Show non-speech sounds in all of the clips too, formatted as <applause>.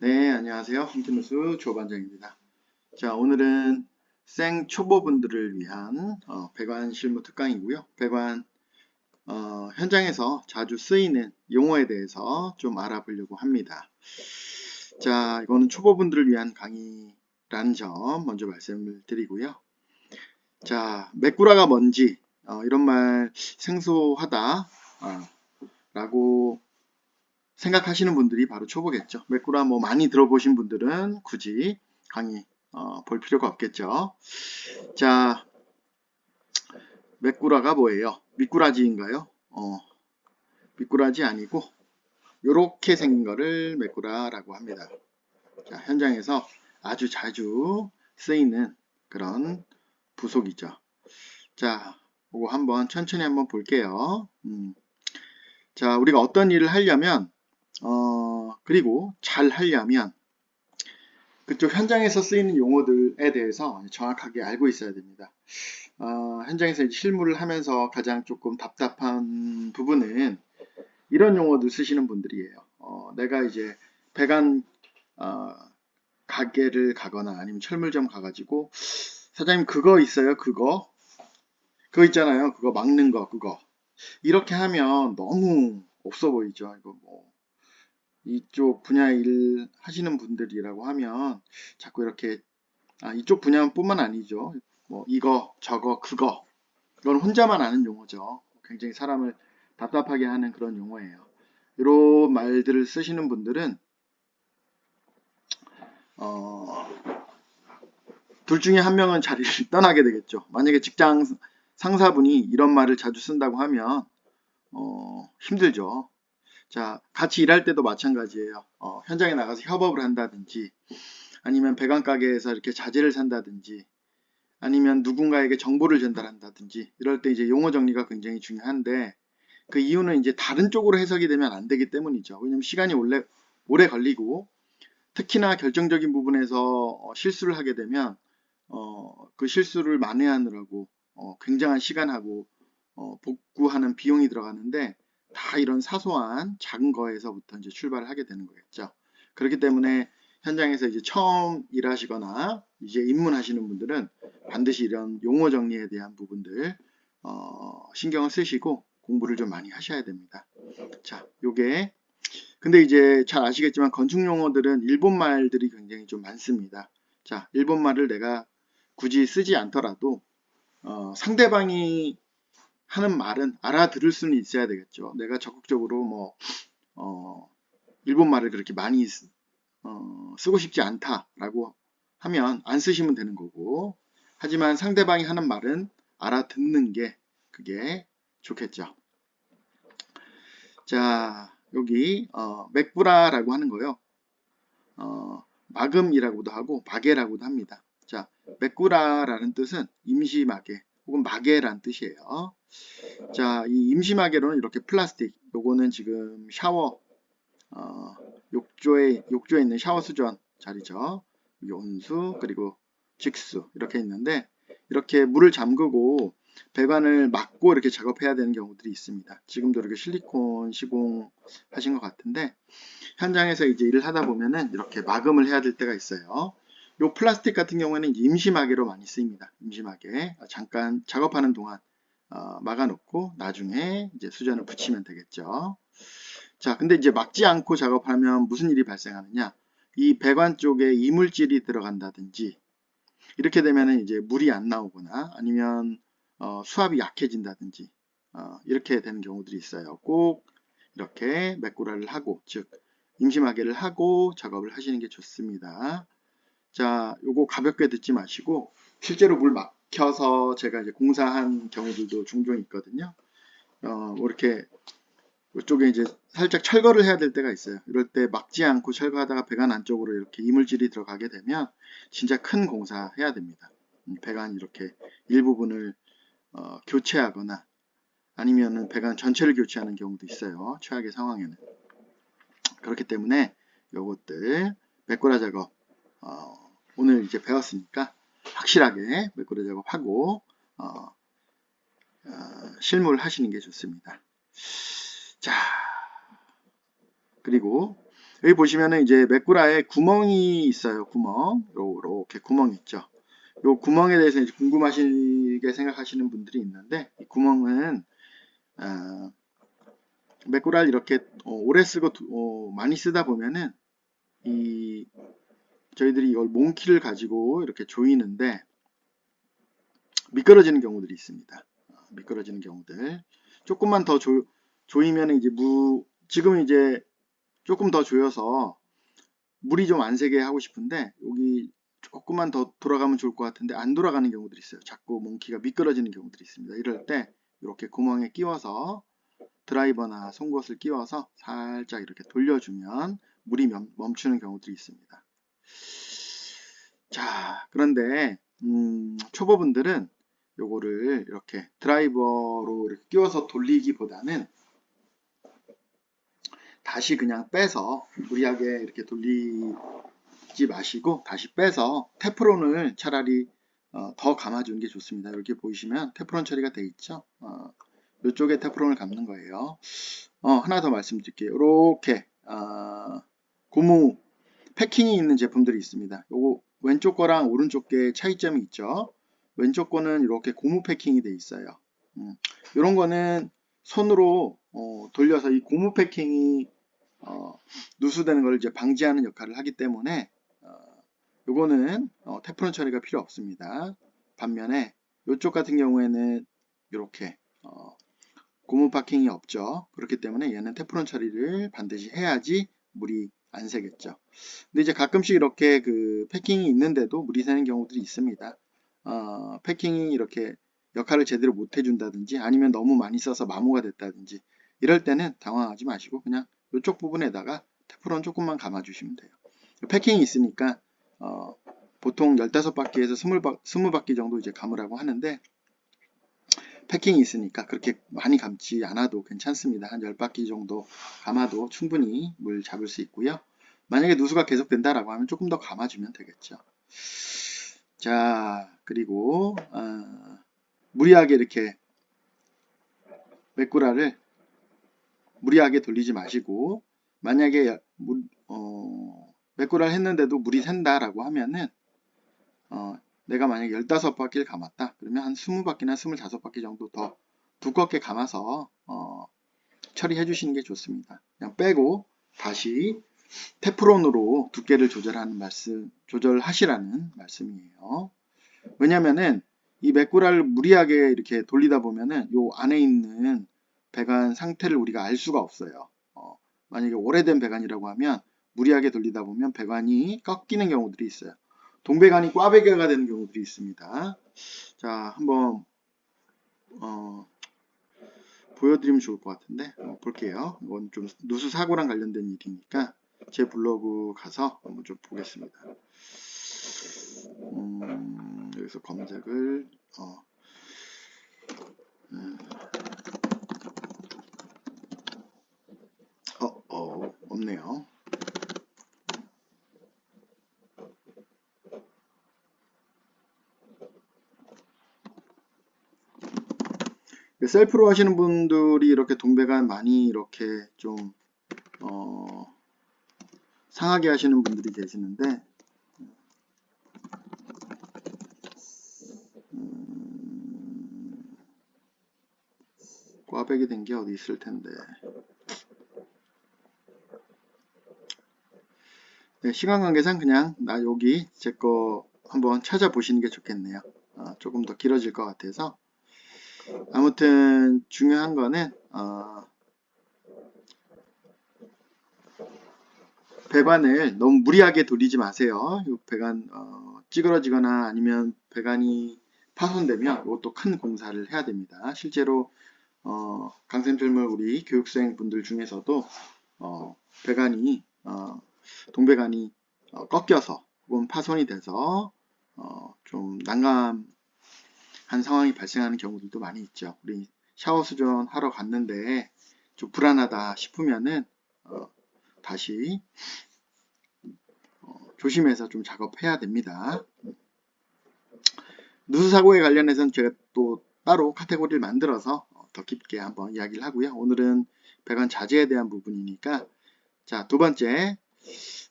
네, 안녕하세요. 홈트뉴스 조반장입니다. 자, 오늘은 생 초보분들을 위한 어, 배관 실무 특강이고요. 배관 어, 현장에서 자주 쓰이는 용어에 대해서 좀 알아보려고 합니다. 자, 이거는 초보분들을 위한 강의라는 점 먼저 말씀을 드리고요. 자, 메꾸라가 뭔지 어, 이런 말 생소하다 어, 라고 생각하시는 분들이 바로 초보겠죠. 메꾸라 뭐 많이 들어보신 분들은 굳이 강의 어, 볼 필요가 없겠죠. 자, 메꾸라가 뭐예요? 미꾸라지인가요? 어, 미꾸라지 아니고 이렇게 생긴 거를 메꾸라라고 합니다. 자, 현장에서 아주 자주 쓰이는 그런 부속이죠. 자, 그거 한번 천천히 한번 볼게요. 음. 자, 우리가 어떤 일을 하려면 어, 그리고 잘 하려면 그쪽 현장에서 쓰이는 용어들에 대해서 정확하게 알고 있어야 됩니다. 어, 현장에서 실무를 하면서 가장 조금 답답한 부분은 이런 용어들 쓰시는 분들이에요. 어, 내가 이제 배관 어, 가게를 가거나 아니면 철물점 가가지고 사장님 그거 있어요? 그거? 그거 있잖아요. 그거 막는 거 그거. 이렇게 하면 너무 없어 보이죠. 이거 뭐 이쪽 분야 일 하시는 분들이라고 하면 자꾸 이렇게 아, 이쪽 분야뿐만 아니죠. 뭐 이거 저거 그거 이건 혼자만 아는 용어죠. 굉장히 사람을 답답하게 하는 그런 용어예요. 이런 말들을 쓰시는 분들은 어, 둘 중에 한 명은 자리를 <laughs> 떠나게 되겠죠. 만약에 직장 상사분이 이런 말을 자주 쓴다고 하면 어, 힘들죠. 자, 같이 일할 때도 마찬가지예요. 어, 현장에 나가서 협업을 한다든지, 아니면 배관 가게에서 이렇게 자재를 산다든지, 아니면 누군가에게 정보를 전달한다든지, 이럴 때 이제 용어 정리가 굉장히 중요한데, 그 이유는 이제 다른 쪽으로 해석이 되면 안 되기 때문이죠. 왜냐면 시간이 오래, 오래 걸리고, 특히나 결정적인 부분에서 어, 실수를 하게 되면, 어, 그 실수를 만회하느라고 어, 굉장한 시간하고 어, 복구하는 비용이 들어가는데, 다 이런 사소한 작은 거에서부터 이제 출발을 하게 되는 거겠죠. 그렇기 때문에 현장에서 이제 처음 일하시거나 이제 입문하시는 분들은 반드시 이런 용어 정리에 대한 부분들 어, 신경을 쓰시고 공부를 좀 많이 하셔야 됩니다. 자, 요게 근데 이제 잘 아시겠지만 건축 용어들은 일본 말들이 굉장히 좀 많습니다. 자, 일본 말을 내가 굳이 쓰지 않더라도 어, 상대방이 하는 말은 알아들을 수는 있어야 되겠죠. 내가 적극적으로 뭐, 어, 일본 말을 그렇게 많이 어, 쓰고 싶지 않다라고 하면 안 쓰시면 되는 거고, 하지만 상대방이 하는 말은 알아듣는 게 그게 좋겠죠. 자, 여기 어, 맥부라라고 하는 거요. 어, 마금이라고도 하고 마개라고도 합니다. 자, 맥구라라는 뜻은 임시 마개 혹은 마개란 뜻이에요. 자, 이 임시마개로는 이렇게 플라스틱, 요거는 지금 샤워, 어, 욕조에, 욕조에 있는 샤워 수전 자리죠. 온수, 그리고 직수, 이렇게 있는데, 이렇게 물을 잠그고 배관을 막고 이렇게 작업해야 되는 경우들이 있습니다. 지금도 이렇게 실리콘 시공 하신 것 같은데, 현장에서 이제 일을 하다 보면은 이렇게 마금을 해야 될 때가 있어요. 요 플라스틱 같은 경우에는 임시마개로 많이 쓰입니다. 임시마개. 잠깐 작업하는 동안 어, 막아놓고 나중에 이제 수전을 붙이면 되겠죠. 자, 근데 이제 막지 않고 작업하면 무슨 일이 발생하느냐? 이 배관 쪽에 이물질이 들어간다든지 이렇게 되면 이제 물이 안 나오거나 아니면 어, 수압이 약해진다든지 어, 이렇게 되는 경우들이 있어요. 꼭 이렇게 맥구라를 하고 즉 임시마개를 하고 작업을 하시는 게 좋습니다. 자, 요거 가볍게 듣지 마시고 실제로 물 막, 켜서 제가 이제 공사한 경우들도 종종 있거든요. 어, 뭐 이렇게 이쪽에 이제 살짝 철거를 해야 될 때가 있어요. 이럴 때 막지 않고 철거하다가 배관 안쪽으로 이렇게 이물질이 들어가게 되면 진짜 큰 공사 해야 됩니다. 음, 배관 이렇게 일부분을 어, 교체하거나 아니면은 배관 전체를 교체하는 경우도 있어요. 최악의 상황에는. 그렇기 때문에 요것들 메꾸라 작업 어, 오늘 이제 배웠으니까 확실하게 매꾸러 작업하고 어, 어, 실무를 하시는 게 좋습니다. 자, 그리고 여기 보시면은 이제 맥구라에 구멍이 있어요. 구멍. 요, 이렇게 구멍 있죠. 요 구멍에 대해서 이제 궁금하시게 생각하시는 분들이 있는데 이 구멍은 아, 맥구라를 이렇게 어, 오래 쓰고 두- 어, 많이 쓰다 보면은 이 저희들이 이걸 몽키를 가지고 이렇게 조이는데 미끄러지는 경우들이 있습니다. 어, 미끄러지는 경우들. 조금만 더 조, 조이면 이제 무 지금 이제 조금 더 조여서 물이 좀 안 새게 하고 싶은데 여기 조금만 더 돌아가면 좋을 것 같은데 안 돌아가는 경우들이 있어요. 자꾸 몽키가 미끄러지는 경우들이 있습니다. 이럴 때 이렇게 구멍에 끼워서 드라이버나 송곳을 끼워서 살짝 이렇게 돌려주면 물이 멈- 멈추는 경우들이 있습니다. 자, 그런데 음, 초보분들은 요거를 이렇게 드라이버로 이렇게 끼워서 돌리기보다는 다시 그냥 빼서 무리하게 이렇게 돌리지 마시고 다시 빼서 테프론을 차라리 어, 더 감아주는 게 좋습니다. 이렇게 보이시면 테프론 처리가 돼 있죠. 어, 이쪽에 테프론을 감는 거예요. 어, 하나 더 말씀드릴게요. 이렇게 어, 고무 패킹이 있는 제품들이 있습니다. 요거 왼쪽 거랑 오른쪽 게 차이점이 있죠. 왼쪽 거는 이렇게 고무 패킹이 돼 있어요. 음, 이런 거는 손으로 어, 돌려서 이 고무 패킹이 어, 누수되는 걸 이제 방지하는 역할을 하기 때문에 어, 요거는 어, 테프론 처리가 필요 없습니다. 반면에 이쪽 같은 경우에는 이렇게 어, 고무 파킹이 없죠. 그렇기 때문에 얘는 테프론 처리를 반드시 해야지 물이 안 새겠죠. 근데 이제 가끔씩 이렇게 그 패킹이 있는데도 물이 새는 경우들이 있습니다. 어, 패킹이 이렇게 역할을 제대로 못 해준다든지 아니면 너무 많이 써서 마모가 됐다든지 이럴 때는 당황하지 마시고 그냥 이쪽 부분에다가 테프론 조금만 감아주시면 돼요. 패킹이 있으니까 어, 보통 15바퀴에서 20바, 20바퀴 정도 이제 감으라고 하는데 패킹이 있으니까 그렇게 많이 감지 않아도 괜찮습니다. 한 10바퀴 정도 감아도 충분히 물 잡을 수 있고요. 만약에 누수가 계속된다라고 하면 조금 더 감아주면 되겠죠. 자, 그리고 어, 무리하게 이렇게 메꾸라를 무리하게 돌리지 마시고 만약에 물, 어, 메꾸라를 했는데도 물이 샌다라고 하면은 어, 내가 만약에 15바퀴를 감았다 그러면 한 20바퀴나 25바퀴 정도 더 두껍게 감아서 어, 처리해 주시는 게 좋습니다. 그냥 빼고 다시 테프론으로 두께를 조절하는 말씀, 조절하시라는 말씀이에요. 왜냐면은 이 맥구라를 무리하게 이렇게 돌리다 보면은 요 안에 있는 배관 상태를 우리가 알 수가 없어요. 어, 만약에 오래된 배관이라고 하면 무리하게 돌리다 보면 배관이 꺾이는 경우들이 있어요. 동배관이 꽈배기가 되는 경우들이 있습니다. 자, 한번 어, 보여드리면 좋을 것 같은데 어, 볼게요. 이건 좀 누수 사고랑 관련된 일이니까 제 블로그 가서 한번 좀 보겠습니다. 음, 여기서 검색을 어, 음, 어, 어, 없네요. 셀프로 하시는 분들이 이렇게 동배관 많이 이렇게 좀 어, 상하게 하시는 분들이 계시는데 음, 꽈배기 된 게 어디 있을 텐데 네, 시간 관계상 그냥 나 여기 제 거 한번 찾아보시는 게 좋겠네요. 어, 조금 더 길어질 것 같아서 아무튼 중요한 거는 어, 배관을 너무 무리하게 돌리지 마세요. 이 배관 어, 찌그러지거나 아니면 배관이 파손되면 이것도 큰 공사를 해야 됩니다. 실제로 어, 강샘철물 우리 교육생 분들 중에서도 어, 배관이 어, 동배관이 어, 꺾여서 혹은 파손이 돼서 어, 좀 난감 한 상황이 발생하는 경우들도 많이 있죠. 우리 샤워 수전 하러 갔는데 좀 불안하다 싶으면은 어, 다시 어, 조심해서 좀 작업해야 됩니다. 누수 사고에 관련해서는 제가 또 따로 카테고리를 만들어서 어, 더 깊게 한번 이야기를 하고요. 오늘은 배관 자재에 대한 부분이니까 자, 두 번째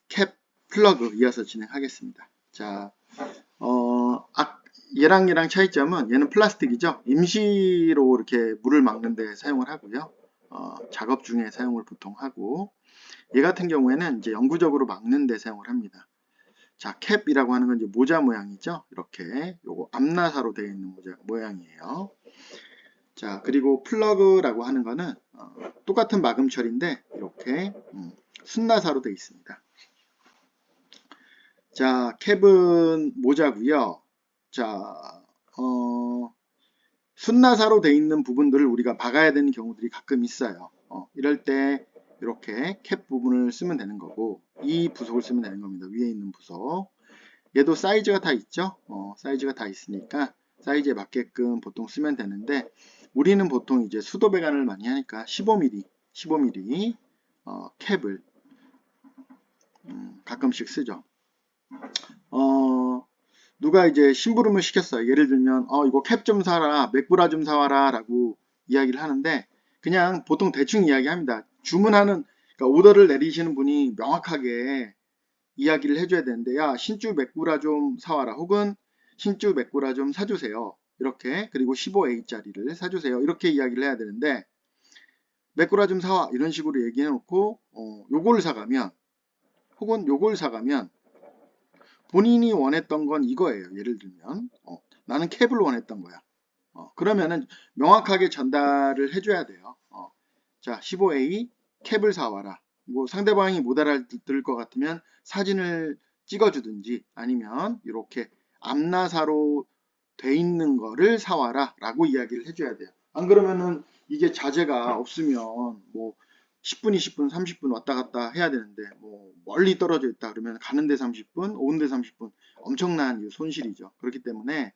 캡 플러그 이어서 진행하겠습니다. 자, 얘랑 얘랑 차이점은 얘는 플라스틱이죠. 임시로 이렇게 물을 막는 데 사용을 하고요. 어, 작업 중에 사용을 보통 하고 얘 같은 경우에는 이제 영구적으로 막는 데 사용을 합니다. 자, 캡이라고 하는 건 이제 모자 모양이죠. 이렇게 요거 암나사로 되어 있는 모자 모양이에요. 자, 그리고 플러그라고 하는 거는 어, 똑같은 마금 처리인데 이렇게 음, 순나사로 되어 있습니다. 자, 캡은 모자고요. 자, 어, 순나사로 되어 있는 부분들을 우리가 박아야 되는 경우들이 가끔 있어요. 어, 이럴 때 이렇게 캡 부분을 쓰면 되는 거고 이 부속을 쓰면 되는 겁니다. 위에 있는 부속. 얘도 사이즈가 다 있죠. 어, 사이즈가 다 있으니까 사이즈에 맞게끔 보통 쓰면 되는데 우리는 보통 이제 수도 배관을 많이 하니까 15mm, 15mm 어, 캡을 음, 가끔씩 쓰죠. 어, 누가 이제 심부름을 시켰어요. 예를 들면 어 이거 캡 좀 사라, 맥브라 좀 사와라 라고 이야기를 하는데 그냥 보통 대충 이야기합니다. 주문하는 그러니까 오더를 내리시는 분이 명확하게 이야기를 해줘야 되는데 야 신주 맥구라 좀 사와라 혹은 신주 맥구라 좀 사주세요 이렇게 그리고 15A짜리를 사주세요 이렇게 이야기를 해야 되는데 맥구라 좀 사와 이런 식으로 얘기해 놓고 어, 요걸 사가면 혹은 요걸 사가면 본인이 원했던 건 이거예요. 예를 들면 어, 나는 캡을 원했던 거야. 어, 그러면은 명확하게 전달을 해줘야 돼요. 어, 자 15A 캡을 사와라. 뭐 상대방이 못 알아들을 것 같으면 사진을 찍어주든지 아니면 이렇게 암나사로 돼 있는 거를 사와라 라고 이야기를 해줘야 돼요. 안 그러면은 이게 자재가 없으면 뭐 10분, 20분, 30분 왔다 갔다 해야 되는데 뭐 멀리 떨어져 있다 그러면 가는데 30분, 오는데 30분 엄청난 손실이죠. 그렇기 때문에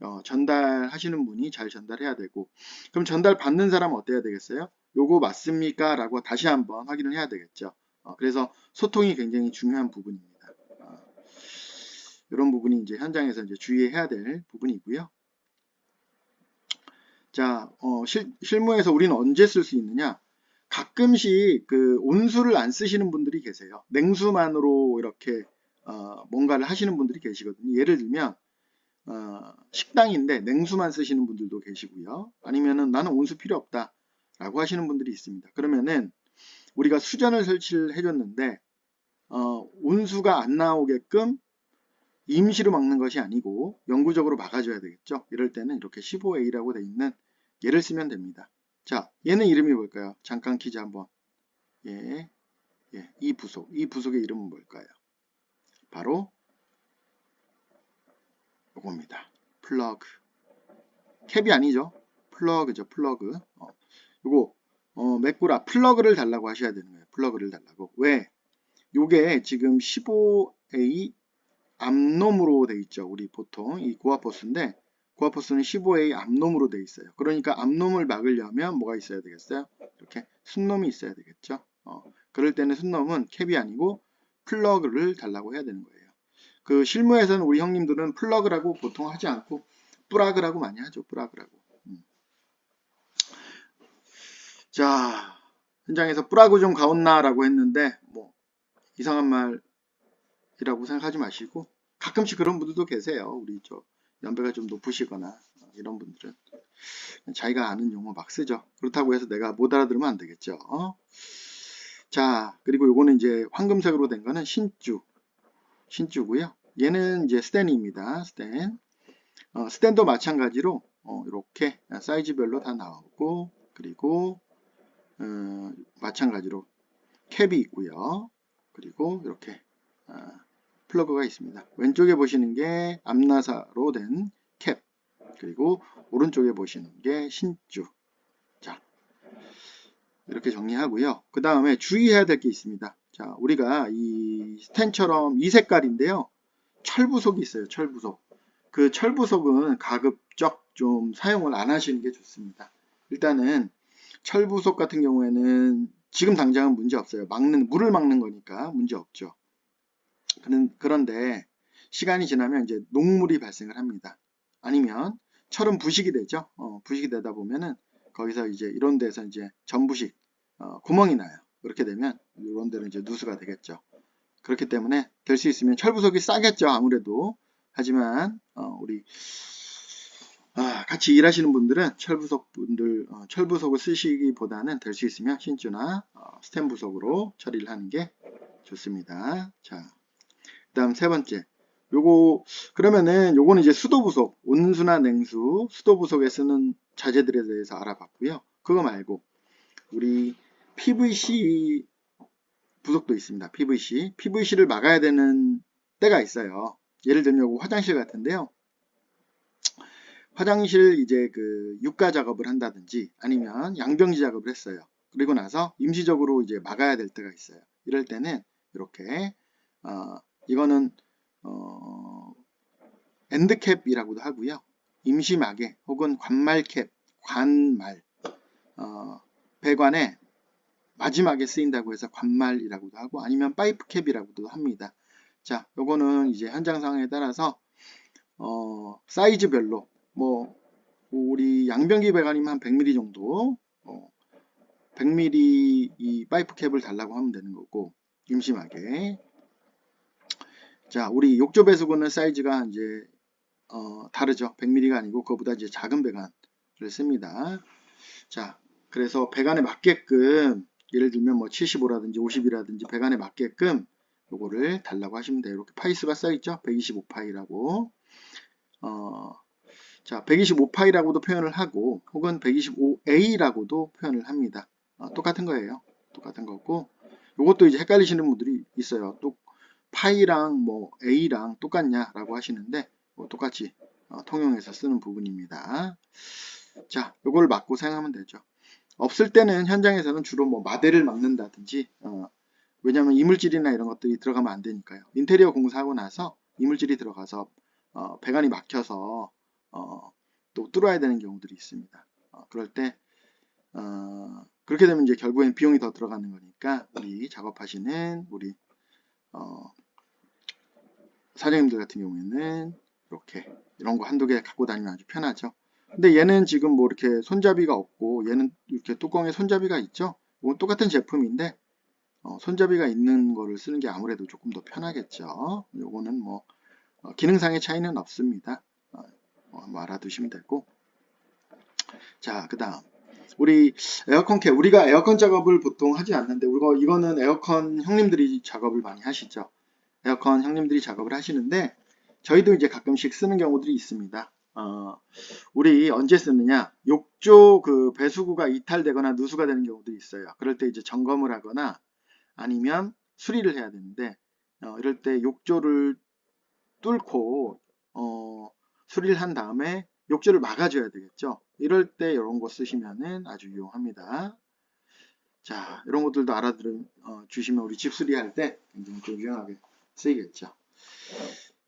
어, 전달하시는 분이 잘 전달해야 되고 그럼 전달 받는 사람은 어때야 되겠어요? 요거 맞습니까? 라고 다시 한번 확인을 해야 되겠죠. 어, 그래서 소통이 굉장히 중요한 부분입니다. 어, 이런 부분이 이제 현장에서 이제 주의해야 될 부분이고요. 자, 어, 실, 실무에서 우리는 언제 쓸 수 있느냐? 가끔씩 그 온수를 안 쓰시는 분들이 계세요. 냉수만으로 이렇게 어, 뭔가를 하시는 분들이 계시거든요. 예를 들면 어, 식당인데 냉수만 쓰시는 분들도 계시고요. 아니면은 나는 온수 필요 없다. 라고 하시는 분들이 있습니다. 그러면은 우리가 수전을 설치를 해줬는데 어, 온수가 안 나오게끔 임시로 막는 것이 아니고 영구적으로 막아줘야 되겠죠. 이럴 때는 이렇게 15A라고 되어 있는 얘를 쓰면 됩니다. 자, 얘는 이름이 뭘까요? 잠깐 퀴즈 한번. 예, 예, 이 부속, 이 부속의 이름은 뭘까요? 바로 요겁니다. 플러그. 캡이 아니죠. 플러그죠, 플러그. 어, 요거 어, 맥구라 플러그를 달라고 하셔야 되는 거예요. 플러그를 달라고. 왜? 요게 지금 15A 암놈으로 돼 있죠. 우리 보통 이 고아포스인데 고아포스는 15A 암놈으로 돼 있어요. 그러니까 암놈을 막으려면 뭐가 있어야 되겠어요? 이렇게 순놈이 있어야 되겠죠. 어, 그럴 때는 순놈은 캡이 아니고 플러그를 달라고 해야 되는 거예요. 그 실무에서는 우리 형님들은 플러그라고 보통 하지 않고 뿌라그라고 많이 하죠. 뿌라그라고. 자, 현장에서 뿌라고 좀 가온나라고 했는데 뭐 이상한 말이라고 생각하지 마시고 가끔씩 그런 분들도 계세요. 우리 저 연배가 좀 높으시거나 이런 분들은 자기가 아는 용어 막 쓰죠. 그렇다고 해서 내가 못 알아들으면 안 되겠죠. 어? 자, 그리고 요거는 이제 황금색으로 된 거는 신주. 신주고요. 얘는 이제 스탠입니다. 스탠. 어, 스탠도 마찬가지로 어, 이렇게 사이즈별로 다 나오고 그리고 어, 마찬가지로 캡이 있고요. 그리고 이렇게 어, 플러그가 있습니다. 왼쪽에 보시는 게 암나사로 된 캡, 그리고 오른쪽에 보시는 게 신주. 자, 이렇게 정리하고요. 그 다음에 주의해야 될 게 있습니다. 자, 우리가 이 스텐처럼 이 색깔인데요. 철부속이 있어요. 철부속. 그 철부속은 가급적 좀 사용을 안 하시는 게 좋습니다. 일단은 철부속 같은 경우에는 지금 당장은 문제 없어요. 막는 물을 막는 거니까 문제 없죠. 그런데 시간이 지나면 이제 녹물이 발생을 합니다. 아니면 철은 부식이 되죠. 어, 부식이 되다 보면은 거기서 이제 이런 데서 이제 전부식 어, 구멍이 나요. 그렇게 되면 이런 데는 이제 누수가 되겠죠. 그렇기 때문에 될 수 있으면 철부석이 싸겠죠 아무래도 하지만 어, 우리 아, 같이 일하시는 분들은 철부석 분들 어, 철부석을 쓰시기보다는 될 수 있으면 신주나 어, 스템 부석으로 처리를 하는 게 좋습니다. 자, 그 다음 세 번째. 요거 그러면은 요거는 이제 수도 부속, 온수나 냉수, 수도 부속에 쓰는 자재들에 대해서 알아봤고요. 그거 말고 우리 PVC 부속도 있습니다. PVC. PVC를 막아야 되는 때가 있어요. 예를 들면 화장실 같은데요. 화장실 이제 그 육가 작업을 한다든지 아니면 양병지 작업을 했어요. 그리고 나서 임시적으로 이제 막아야 될 때가 있어요. 이럴 때는 이렇게 어, 이거는 어, 엔드캡이라고도 하고요. 임시마개 혹은 관말캡, 관말 어, 배관에 마지막에 쓰인다고 해서 관말이라고도 하고 아니면 파이프캡이라고도 합니다. 자, 요거는 이제 현장 상황에 따라서 어, 사이즈별로 뭐 우리 양변기 배관이면 한 100mm 정도 어, 100mm 이 파이프 캡을 달라고 하면 되는 거고 임심하게 자 우리 욕조 배수구는 사이즈가 이제 어, 다르죠 100mm가 아니고 그거보다 이제 작은 배관을 씁니다 자 그래서 배관에 맞게끔 예를 들면 뭐 75라든지 50이라든지 배관에 맞게끔 요거를 달라고 하시면 돼요 이렇게 파이수가 써있죠 125파이라고 어, 자, 125파이라고도 표현을 하고 혹은 125A라고도 표현을 합니다. 어, 똑같은 거예요. 똑같은 거고 이것도 이제 헷갈리시는 분들이 있어요. 또 파이랑 뭐 A랑 똑같냐 라고 하시는데 뭐 똑같이 어, 통용해서 쓰는 부분입니다. 자, 이걸 막고 사용하면 되죠. 없을 때는 현장에서는 주로 뭐 마대를 막는다든지 어, 왜냐하면 이물질이나 이런 것들이 들어가면 안 되니까요. 인테리어 공사하고 나서 이물질이 들어가서 어, 배관이 막혀서 어, 또 뚫어야 되는 경우들이 있습니다. 어, 그럴 때 어, 그렇게 되면 이제 결국엔 비용이 더 들어가는 거니까 우리 작업하시는 우리 어, 사장님들 같은 경우에는 이렇게 이런 거 한두 개 갖고 다니면 아주 편하죠. 근데 얘는 지금 뭐 이렇게 손잡이가 없고 얘는 이렇게 뚜껑에 손잡이가 있죠. 이건 똑같은 제품인데 어, 손잡이가 있는 거를 쓰는 게 아무래도 조금 더 편하겠죠. 요거는 뭐 어, 기능상의 차이는 없습니다. 어, 뭐 알아두시면 되고 자 그 다음 우리 에어컨 캡 우리가 에어컨 작업을 보통 하지 않는데 우리가 이거는 에어컨 형님들이 작업을 많이 하시죠 에어컨 형님들이 작업을 하시는데 저희도 이제 가끔씩 쓰는 경우들이 있습니다 어, 우리 언제 쓰느냐 욕조 그 배수구가 이탈되거나 누수가 되는 경우도 있어요 그럴 때 이제 점검을 하거나 아니면 수리를 해야 되는데 어, 이럴 때 욕조를 뚫고 어, 수리를 한 다음에 욕조를 막아줘야 되겠죠. 이럴 때 이런 거 쓰시면은 아주 유용합니다. 자, 이런 것들도 알아들어 어, 주시면 우리 집 수리할 때 굉장히 좀 유용하게 쓰이겠죠.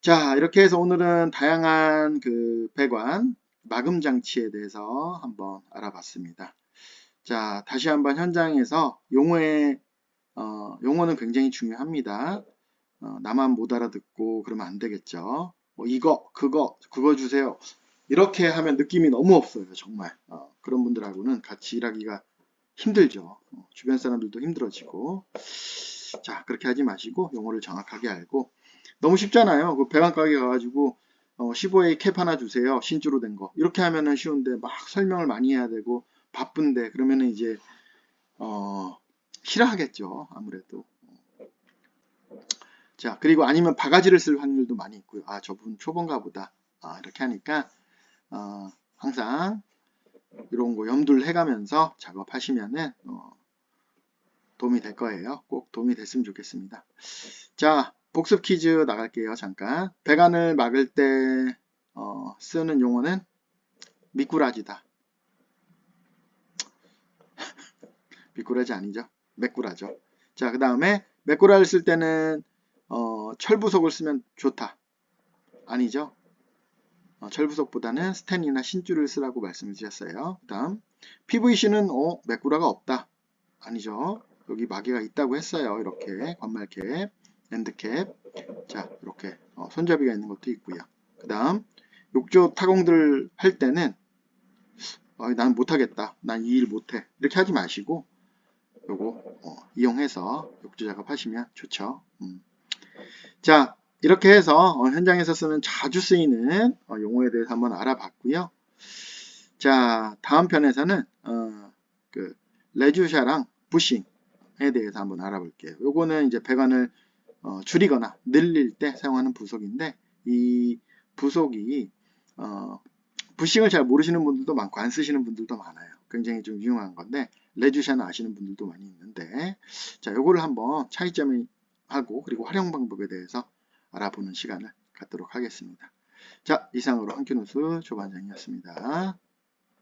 자, 이렇게 해서 오늘은 다양한 그 배관, 마금 장치에 대해서 한번 알아봤습니다. 자, 다시 한번 현장에서 용어의 어, 용어는 굉장히 중요합니다. 어, 나만 못 알아듣고 그러면 안 되겠죠. 뭐 이거, 그거, 그거 주세요. 이렇게 하면 느낌이 너무 없어요. 정말. 어, 그런 분들하고는 같이 일하기가 힘들죠. 어, 주변 사람들도 힘들어지고. 자, 그렇게 하지 마시고 용어를 정확하게 알고 너무 쉽잖아요. 그 배관 가게 가가지고 어, 15A 캡 하나 주세요. 신주로 된 거. 이렇게 하면은 쉬운데 막 설명을 많이 해야 되고 바쁜데 그러면은 이제 어, 싫어하겠죠. 아무래도. 자, 그리고 아니면 바가지를 쓸 확률도 많이 있고요. 아, 저분 초본가 보다. 아, 이렇게 하니까, 어, 항상 이런 거 염두를 해가면서 작업하시면은, 어, 도움이 될 거예요. 꼭 도움이 됐으면 좋겠습니다. 자, 복습 퀴즈 나갈게요. 잠깐. 배관을 막을 때, 어, 쓰는 용어는 미꾸라지다. <laughs> 미꾸라지 아니죠? 메꾸라죠. 자, 그 다음에 메꾸라를 쓸 때는 어, 철부석을 쓰면 좋다. 아니죠. 어, 철부석보다는 스텐이나 신줄을 쓰라고 말씀을 드렸어요. 그 다음 PVC는 어, 메꾸라가 없다. 아니죠. 여기 마개가 있다고 했어요. 이렇게 관말캡, 엔드캡 자 이렇게 어, 손잡이가 있는 것도 있고요. 그 다음 욕조 타공들 할 때는 어, 난 못하겠다. 난 이 일 못해. 이렇게 하지 마시고 요거 어, 이용해서 욕조 작업 하시면 좋죠. 음. 자, 이렇게 해서 어, 현장에서 쓰는 자주 쓰이는 어, 용어에 대해서 한번 알아봤고요. 자, 다음 편에서는 어, 그 레주샤랑 부싱 에 대해서 한번 알아볼게요. 요거는 이제 배관을 어, 줄이거나 늘릴 때 사용하는 부속인데 이 부속이 어, 부싱을 잘 모르시는 분들도 많고 안 쓰시는 분들도 많아요. 굉장히 좀 유용한 건데 레주샤는 아시는 분들도 많이 있는데 자 요거를 한번 차이점이 하고 그리고 활용 방법에 대해서 알아보는 시간을 갖도록 하겠습니다. 자 이상으로 한큐누스 조반장이었습니다.